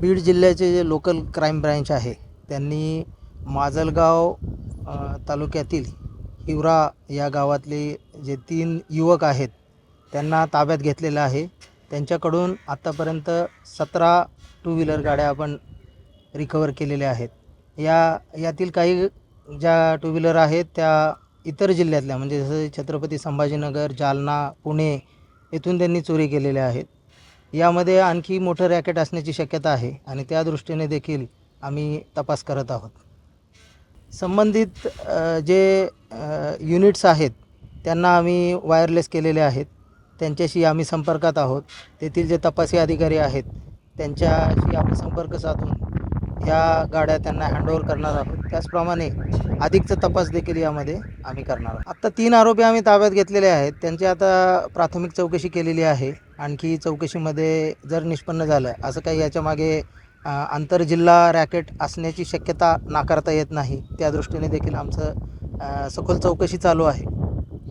बीड जिल्ह्याचे जे local crime branch आहे त्यांनी माजलगाव तालुक्यातील हिवरा या गावातले जे तीन युवक आहेत त्यांना ताब्यात घेतलेलं आहे. त्यांच्याकडून आत्तापर्यंत सतरा टू व्हीलर गाड्या आपण रिकवर केलेल्या आहेत. या यातील काही ज्या टू व्हीलर आहेत त्या इतर जिल्ह्यातल्या म्हणजे जसं छत्रपती संभाजीनगर जालना पुणे येथून त्यांनी चोरी केलेल्या आहेत. यामध्ये आणखी मोठं रॅकेट असण्याची शक्यता आहे आणि त्या दृष्टीने देखील आम्ही तपास करत आहोत. संबंधित जे युनिट्स आहेत त्यांना आम्ही वायरलेस केलेले आहेत. त्यांच्याशी आम्ही संपर्कात आहोत. तेथील जे तपासी अधिकारी आहेत त्यांच्याशी आम्ही संपर्क साधून या गाड्या त्यांना हँडओव्हर करणार आहोत. त्याचप्रमाणे अधिकचा तपास देखील यामध्ये आम्ही करणार आहोत. आत्ता तीन आरोपी आम्ही ताब्यात घेतलेले आहेत. त्यांची आता प्राथमिक चौकशी केलेली आहे. आणखी चौकशीमध्ये जर निष्पन्न झालं असं काही याच्यामागे आंतरजिल्हा रॅकेट असण्याची शक्यता नाकारता येत नाही. त्या दृष्टीने देखील आमचं सखोल चौकशी चालू आहे.